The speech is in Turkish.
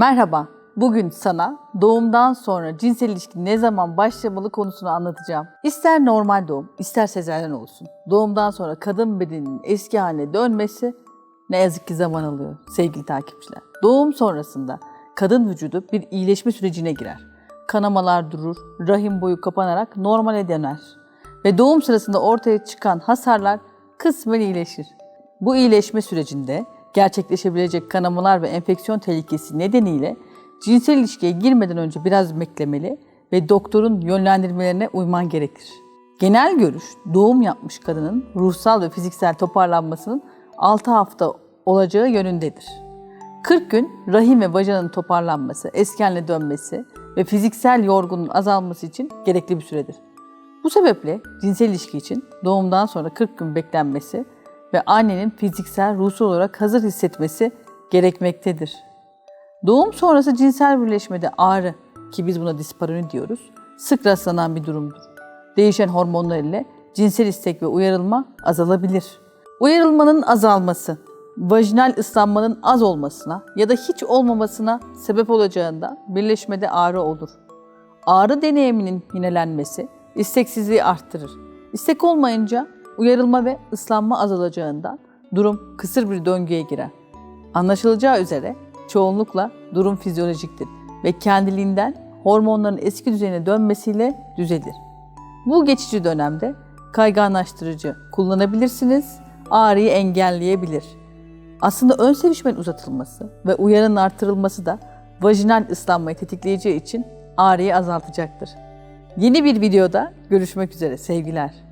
Merhaba, bugün sana doğumdan sonra cinsel ilişki ne zaman başlamalı konusunu anlatacağım. İster normal doğum, ister sezaryen olsun. Doğumdan sonra kadın bedeninin eski haline dönmesi ne yazık ki zaman alıyor sevgili takipçiler. Doğum sonrasında kadın vücudu bir iyileşme sürecine girer. Kanamalar durur, rahim boyu kapanarak normale döner. Ve doğum sırasında ortaya çıkan hasarlar kısmen iyileşir. Bu iyileşme sürecinde gerçekleşebilecek kanamalar ve enfeksiyon tehlikesi nedeniyle cinsel ilişkiye girmeden önce biraz beklemeli ve doktorun yönlendirmelerine uyman gerekir. Genel görüş doğum yapmış kadının ruhsal ve fiziksel toparlanmasının 6 hafta olacağı yönündedir. 40 gün rahim ve vajanın toparlanması, eski haline dönmesi ve fiziksel yorgunluğun azalması için gerekli bir süredir. Bu sebeple cinsel ilişki için doğumdan sonra 40 gün beklenmesi ve annenin fiziksel, ruhsal olarak hazır hissetmesi gerekmektedir. Doğum sonrası cinsel birleşmede ağrı ki biz buna disparoni diyoruz, sık rastlanan bir durumdur. Değişen hormonlar ile cinsel istek ve uyarılma azalabilir. Uyarılmanın azalması, vajinal ıslanmanın az olmasına ya da hiç olmamasına sebep olacağında birleşmede ağrı olur. Ağrı deneyiminin yinelenmesi isteksizliği arttırır. İstek olmayınca uyarılma ve ıslanma azalacağından durum kısır bir döngüye girer. Anlaşılacağı üzere çoğunlukla durum fizyolojiktir ve kendiliğinden hormonların eski düzeyine dönmesiyle düzelir. Bu geçici dönemde kayganlaştırıcı kullanabilirsiniz, ağrıyı engelleyebilir. Aslında ön sevişmenin uzatılması ve uyarının artırılması da vajinal ıslanmayı tetikleyeceği için ağrıyı azaltacaktır. Yeni bir videoda görüşmek üzere sevgiler.